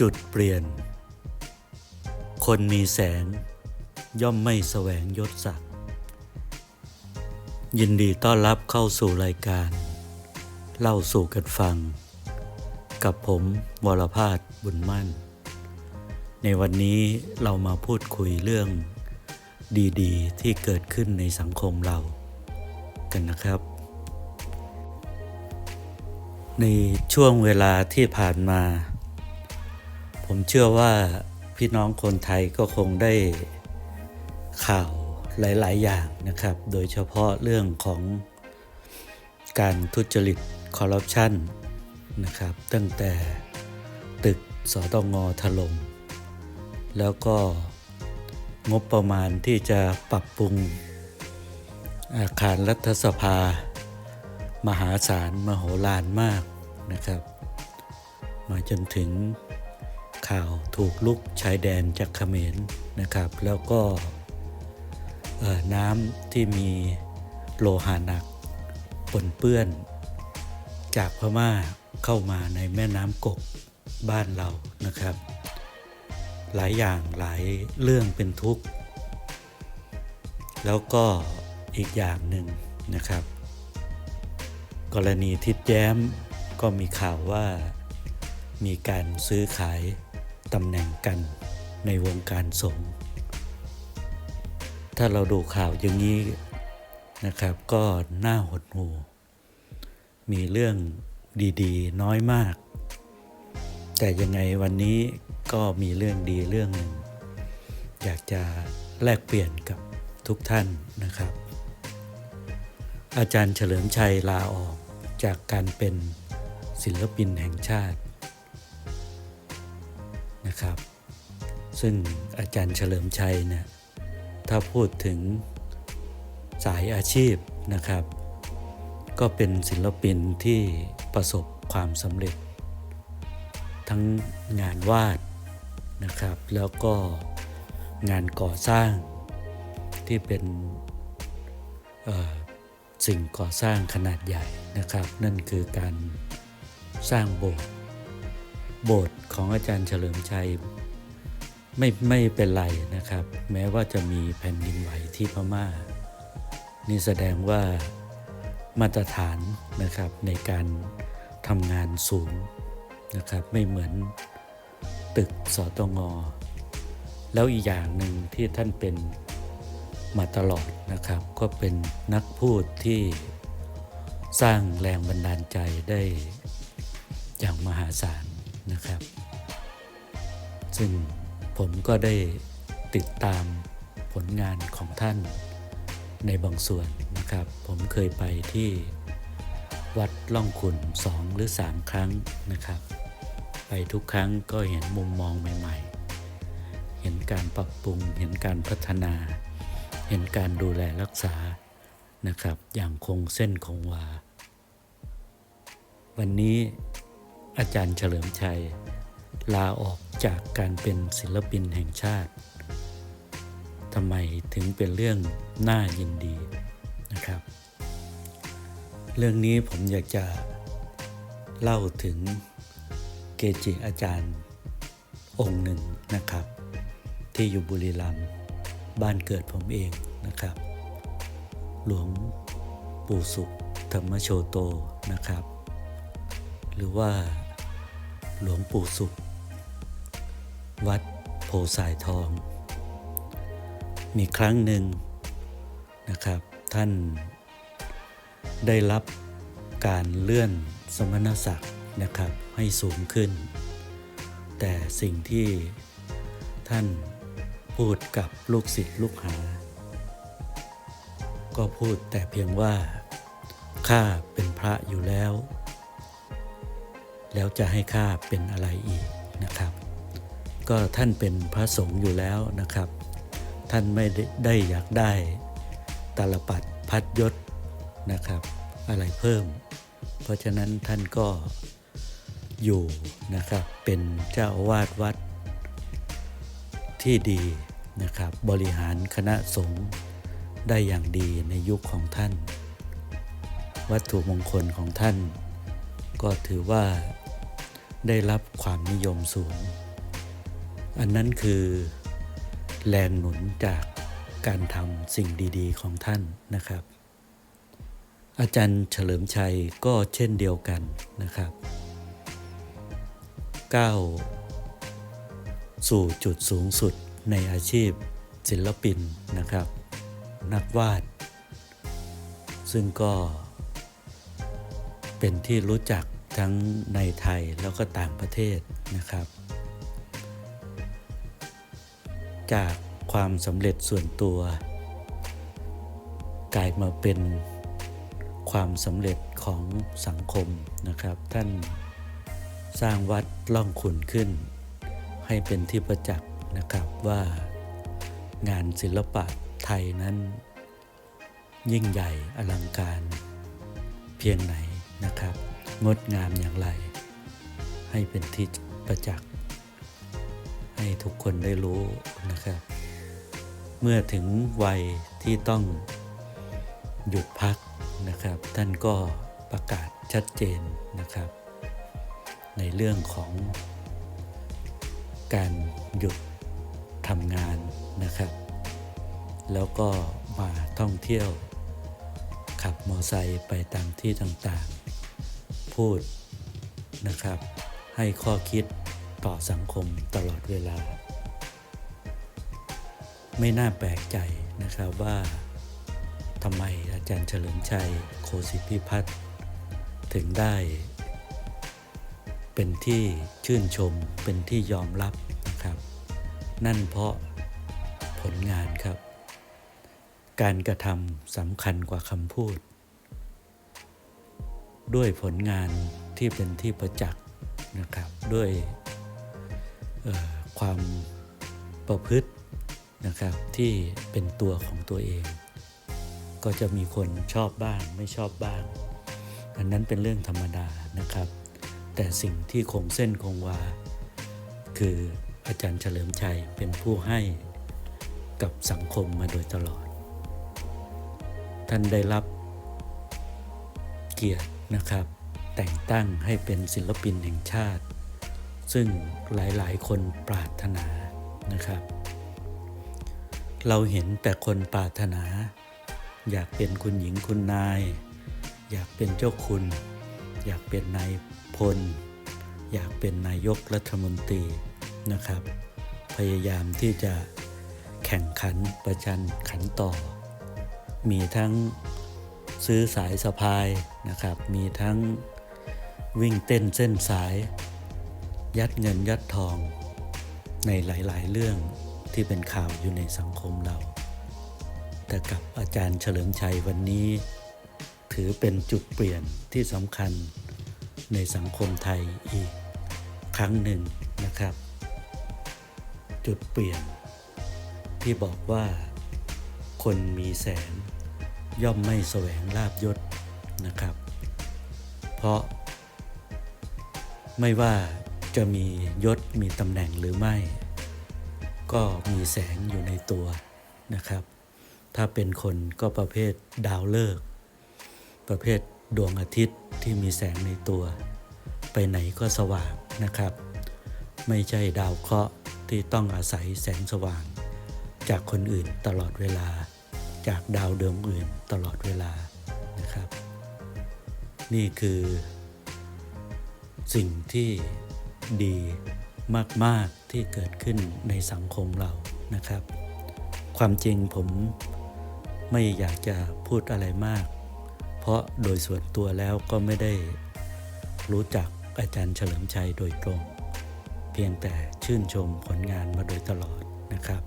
จุดเปลี่ยน คนมีแสง ย่อมไม่แสวงยศศักดิ์ยินดีต้อนรับเข้าสู่รายการ เล่าสู่กันฟัง กับผมวรพาสบุญมั่น ในวันนี้เรามาพูดคุยเรื่องดีๆ ที่เกิดขึ้นในสังคมเรา กันนะครับ ในช่วงเวลาที่ผ่านมา ผมเชื่อว่าพี่น้องคนไทยก็คงได้ข่าวหลาย ๆ อย่างนะครับ โดยเฉพาะเรื่องของการทุจริตคอร์รัปชันนะครับ ตั้งแต่ตึกสตงถล่มแล้วก็งบประมาณที่จะปรับปรุงอาคารรัฐสภา มหาศาลมโหฬารมากนะครับ มาจนถึง ข่าวถูกลุกชายแดนจากเขมรนะครับ แล้วก็น้ำที่มีโลหะหนักปนเปื้อน จากพม่าเข้ามาในแม่น้ำกกบ้านเรานะครับ หลายอย่างหลายเรื่องเป็นทุกข์ แล้วก็อีกอย่างหนึ่งนะครับ กรณีทิดแย้มก็มีข่าวว่ามีการซื้อขาย ตำแหน่งกันในวงการสงฆ์ถ้าเราดูข่าวอย่างนี้นะครับ ก็น่าหดหู่มีเรื่องดีๆ น้อยมาก แต่ยังไงวันนี้ก็มีเรื่องดีเรื่องหนึ่งอยากจะแลกเปลี่ยนกับทุกท่านนะครับ อาจารย์เฉลิมชัยลาออกจากการเป็นศิลปินแห่งชาติ นะครับ ซึ่งอาจารย์เฉลิมชัยเนี่ยถ้าพูดถึงสายอาชีพนะครับ ก็เป็นศิลปินที่ประสบความสำเร็จ ทั้งงานวาดนะครับ แล้วก็งานก่อสร้างที่เป็นสิ่งก่อสร้างขนาดใหญ่นะครับ นั่นคือการสร้างโบสถ์ โบสถ์ของอาจารย์เฉลิมชัยไม่ไม่เป็นไรนะครับ แม้ว่าจะมีแผ่นดินไหวที่พม่า นี่แสดงว่ามาตรฐานนะครับในการทำงานสูงนะครับไม่เหมือนตึกสตงแล้วอีกอย่างหนึ่งที่ท่านเป็นมาตลอดนะครับ ก็เป็นนักพูดที่สร้างแรงบันดาลใจได้อย่างมหาศาล นะครับ ซึ่งผมก็ได้ติดตามผลงานของท่านในบางส่วนนะครับ ผมเคยไปที่วัดล่องขุนสองหรือสามครั้งนะครับ ไปทุกครั้งก็เห็นมุมมองใหม่ ๆ เห็นการปรับปรุง เห็นการพัฒนา เห็นการดูแลรักษานะครับ อย่างคงเส้นคงวา วันนี้ อาจารย์เฉลิมชัย ลาออกจากการเป็นศิลปินแห่งชาติทำไมถึงเป็นเรื่องน่ายินดีนะครับ เรื่องนี้ผมอยากจะเล่าถึงเกจิอาจารย์องค์หนึ่งนะครับ ที่อยู่บุรีรัมย์บ้านเกิดผมเองนะครับ หลวงปู่สุขธรรมโชโตนะครับ หรือว่า หลวงปู่สุข วัดโพสายทอง มีครั้งหนึ่งนะครับ ท่านได้รับการเลื่อนสมณศักดิ์นะครับให้สูงขึ้น แต่สิ่งที่ท่านพูดกับลูกศิษย์ลูกหา ก็พูดแต่เพียงว่าข้าเป็นพระอยู่แล้ว แล้วจะให้ข้าเป็นอะไรอีกนะครับ ก็ท่านเป็นพระสงฆ์อยู่แล้วนะครับ ท่านไม่ได้ได้อยากได้ตาลปัดพัดยศนะครับ อะไรเพิ่ม เพราะฉะนั้นท่านก็อยู่นะครับเป็นเจ้าอาวาสวัดที่ดีนะครับ บริหารคณะสงฆ์ได้อย่างดีในยุคของท่าน วัตถุมงคลของท่าน ก็ถือว่าได้รับความนิยมสูง อันนั้นคือแรงหนุนจากการทำสิ่งดีๆ ของท่านนะครับ อาจารย์เฉลิมชัยก็เช่นเดียวกันนะครับก้าวสู่จุดสูงสุดในอาชีพศิลปินนะครับ นักวาด ซึ่งก็ เป็นที่รู้จักทั้งในไทยแล้วก็ต่างประเทศนะครับ จากความสำเร็จส่วนตัว กลายมาเป็นความสำเร็จของสังคมนะครับ ท่านสร้างวัดล่องขุนขึ้น ให้เป็นที่ประจักษ์นะครับว่างานศิลปะไทยนั้น ยิ่งใหญ่อลังการเพียงไหน นะครับ งดงามอย่างไร ให้เป็นที่ประจักษ์ ให้ทุกคนได้รู้นะครับ เมื่อถึงวัยที่ต้องหยุดพักนะครับ ท่านก็ประกาศชัดเจนนะครับ ในเรื่องของการหยุดทำงานนะครับ แล้วก็มาท่องเที่ยวขับมอไซค์ไปตามที่ต่างๆ พูดนะครับ ให้ข้อคิดต่อสังคมตลอดเวลา ไม่น่าแปลกใจนะครับว่าทำไมอาจารย์เฉลิมชัยโคสิทธิพัฒน์ถึงได้ เป็นที่ชื่นชมเป็นที่ยอมรับนะครับ นั่นเพราะผลงานครับ การกระทำสำคัญกว่าคำพูด ด้วยผลงานที่เป็นที่ประจักษ์นะครับด้วยความประพฤตินะครับที่เป็นตัวของตัวเอง ก็จะมีคนชอบบ้างไม่ชอบบ้าง อันนั้นเป็นเรื่องธรรมดานะครับ แต่สิ่งที่คงเส้นคงวา คืออาจารย์เฉลิมชัยเป็นผู้ให้กับสังคมมาโดยตลอด ท่านได้รับเกียรติ นะครับ แต่งตั้งให้เป็นศิลปินแห่งชาติ ซึ่งหลายๆ คนปรารถนานะครับ เราเห็นแต่คนปรารถนา อยากเป็นคุณหญิงคุณนาย อยากเป็นเจ้าคุณ อยากเป็นนายพล อยากเป็นนายกรัฐมนตรีนะครับ พยายามที่จะแข่งขันประชันขันต่อ มีทั้ง ซื้อสายสะพายนะครับ มีทั้งวิ่งเต้นเส้นสาย ยัดเงินยัดทอง ในหลายๆ เรื่องที่เป็นข่าวอยู่ในสังคมเรา แต่กับอาจารย์เฉลิมชัยวันนี้ ถือเป็นจุดเปลี่ยนที่สำคัญในสังคมไทยอีกครั้งหนึ่งนะครับ จุดเปลี่ยนที่บอกว่าคนมีแสง ย่อมไม่แสวงลาบยศนะครับ เพราะ ไม่ว่าจะมียศมีตำแหน่งหรือไม่ ก็มีแสงอยู่ในตัวนะครับ ถ้าเป็นคนก็ประเภทดาวฤกษ์ประเภทดวงอาทิตย์ที่มีแสงในตัว ไปไหนก็สว่างนะครับ ไม่ใช่ดาวเคราะห์ที่ต้องอาศัยแสงสว่าง จากคนอื่นตลอดเวลา จากดาวดวงอื่นตลอดเวลานะครับ นี่คือสิ่งที่ดีมาก ๆ ที่เกิดขึ้นในสังคมเรานะครับ ความจริงผมไม่อยากจะพูดอะไรมาก เพราะโดยส่วนตัวแล้วก็ไม่ได้รู้จักอาจารย์เฉลิมชัยโดยตรง เพียงแต่ชื่นชมผลงานมาโดยตลอดนะครับ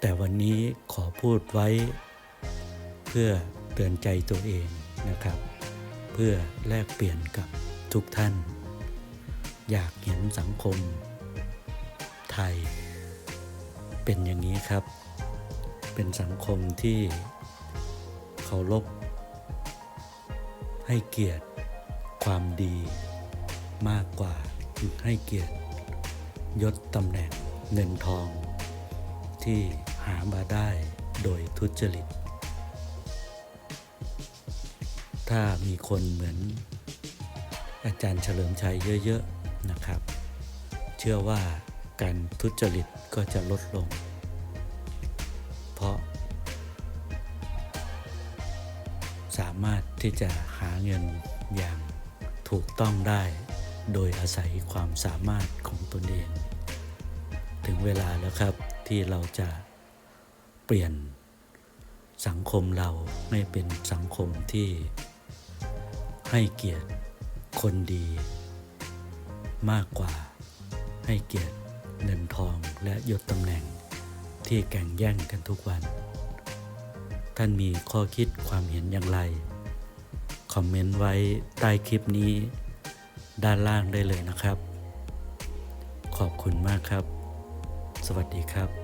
แต่วันนี้ขอพูดไว้ พื่อเตือนใจตัวเองนะครับ เพื่อแลกเปลี่ยนกับทุกท่าน อยากเห็นสังคม ไทย เป็นอย่างนี้ครับ เป็นสังคมที่เคารพให้เกียรติความดีมากกว่าให้เกียรติยศตำแหน่งเงินทองที่หามาได้โดยทุจริต ถ้ามีคนเหมือนอาจารย์เฉลิมชัยเยอะๆนะครับ เชื่อว่ากการทุจริตก็จะลดลง เพราะ สามารถที่จะหาเงินอย่างถูกต้องได้ โดยอาศัยความสามารถของตนเอง ถึงเวลาแล้วครับที่เราจะเปลี่ยนสังคมเราให้เป็นสังคมที่ ให้เกียรติคนดี มากกว่าให้เกียรติเงินทองและยศตำแหน่งที่แข่งแย่งกันทุกวัน ท่านมีข้อคิดความเห็นอย่างไร คอมเมนต์ไว้ใต้คลิปนี้ ด้านล่างได้เลยนะครับ ขอบคุณมากครับ สวัสดีครับ